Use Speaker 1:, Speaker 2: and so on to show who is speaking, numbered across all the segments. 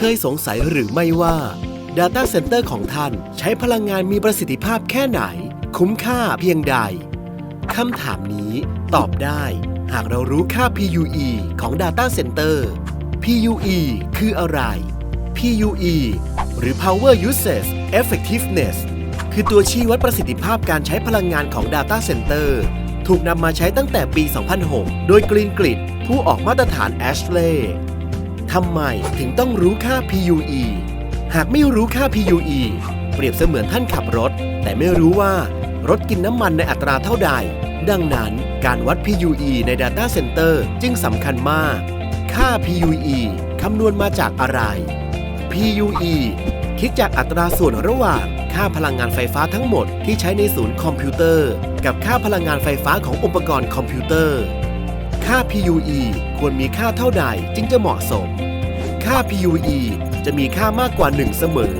Speaker 1: เคยสงสัยหรือไม่ว่า Data Center ของท่านใช้พลังงานมีประสิทธิภาพแค่ไหน คุ้มค่าเพียงใดคำถามนี้ตอบได้ หากเรารู้ค่า PUE ของ Data Center PUE คืออะไร PUE หรือ Power Usage Effectiveness คือตัวชี้วัดประสิทธิภาพการใช้พลังงานของ Data Center ถูกนำมาใช้ตั้งแต่ปี 2006 โดย Green Grid ผู้ออกมาตรฐาน Ashley ทำไมถึงต้องรู้ค่า PUE หากไม่รู้ค่า PUE เปรียบเสมือนท่านขับรถ แต่ไม่รู้ว่ารถกินน้ำมันในอัตราเท่าใด ดังนั้นการวัด PUE ใน Data Center จึงสำคัญมาก ค่า PUE คำนวณมาจากอะไร PUE คิดจากอัตราส่วนระหว่างค่าพลังงานไฟฟ้าทั้งหมดที่ใช้ในศูนย์คอมพิวเตอร์ กับค่าพลังงานไฟฟ้าของอุปกรณ์คอมพิวเตอร์ ค่า PUE ควรมีค่าเท่าใดจึงจะเหมาะสม ค่า PUE จะมีค่ามากกว่า 1 เสมอ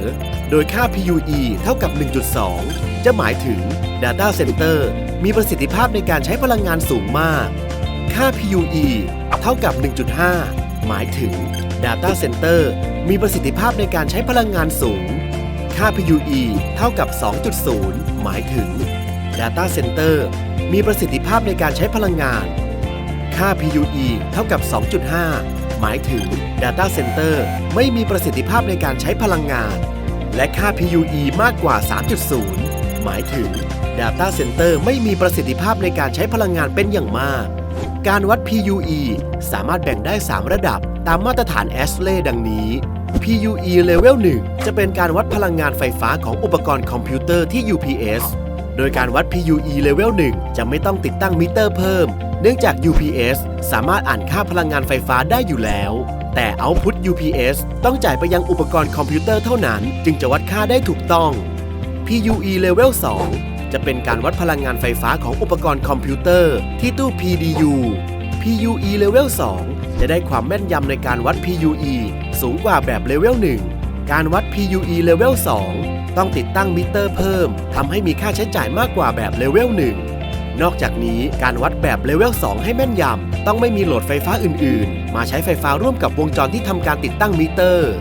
Speaker 1: โดยค่า PUE เท่ากับ 1.2 จะหมายถึง Data Center มีประสิทธิภาพในการใช้พลังงานสูงมาก ค่า PUE เท่ากับ 1.5 หมายถึง Data Center มีประสิทธิภาพในการใช้พลังงานสูง ค่า PUE เท่ากับ 2.0 หมายถึง Data Center มีประสิทธิภาพในการใช้พลังงาน ค่า PUE เท่ากับ 2.5 หมายถึง Data Center ไม่มีประสิทธิภาพในการใช้พลังงาน และค่า PUE มากกว่า 3.0 หมายถึง Data Center ไม่มีประสิทธิภาพในการใช้พลังงานเป็นอย่างมาก การวัด PUE สามารถแบ่งได้ 3 ระดับตามมาตรฐาน ASHLey ดังนี้ PUE Level 1 จะเป็นการวัดพลังงานไฟฟ้าของอุปกรณ์คอมพิวเตอร์ที่ UPS โดยการวัด PUE Level 1 จะไม่ต้องติดตั้งมิเตอร์เพิ่ม เนื่องจาก UPS สามารถอ่านค่าพลังงานไฟฟ้าได้อยู่แล้ว แต่ Output UPS ต้องจ่ายไปยังอุปกรณ์คอมพิวเตอร์เท่านั้น จึงจะวัดค่าได้ถูกต้อง PUE Level 2 จะเป็นการวัดพลังงานไฟฟ้าของอุปกรณ์คอมพิวเตอร์ ที่ตู้ PDU PUE Level 2 จะได้ความแม่นยำในการวัด PUE สูงกว่าแบบ Level 1 การวัด PUE Level 2 ต้องติดตั้งมิเตอร์เพิ่มทำให้มีค่าใช้จ่ายมากกว่าแบบ Level 1 นอกจากนี้การวัดแบบ Level 2 ให้แม่นยำ ต้องไม่มีโหลดไฟฟ้าอื่น ๆ มาใช้ไฟฟ้าร่วมกับวงจรที่ทำการติดตั้งมิเตอร์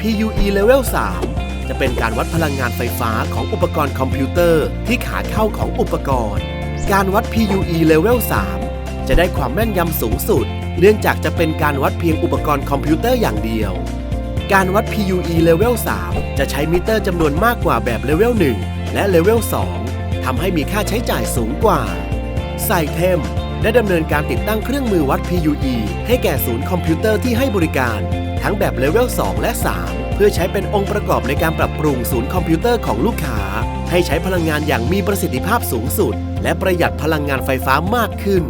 Speaker 1: PUE Level 3 จะเป็นการวัดพลังงานไฟฟ้าของอุปกรณ์คอมพิวเตอร์ที่ขาเข้าของอุปกรณ์ การวัด PUE Level 3 จะได้ความแม่นยำสูงสุด เนื่องจากจะเป็นการวัดเพียงอุปกรณ์คอมพิวเตอร์อย่างเดียว การวัด PUE Level 3 จะใช้มิเตอร์จำนวนมากกว่าแบบ Level 1 และ Level 2 ทำให้มีค่าใช้จ่ายสูงกว่า ไซเทมได้ดำเนินการติดตั้งเครื่องมือวัด PUE ให้แก่ศูนย์คอมพิวเตอร์ที่ให้บริการ ทั้งแบบเลเวล2และ 3 เพื่อใช้เป็นองค์ประกอบในการปรับปรุงศูนย์คอมพิวเตอร์ของลูกค้า ให้ใช้พลังงานอย่างมีประสิทธิภาพสูงสุด และประหยัดพลังงานไฟฟ้ามากขึ้น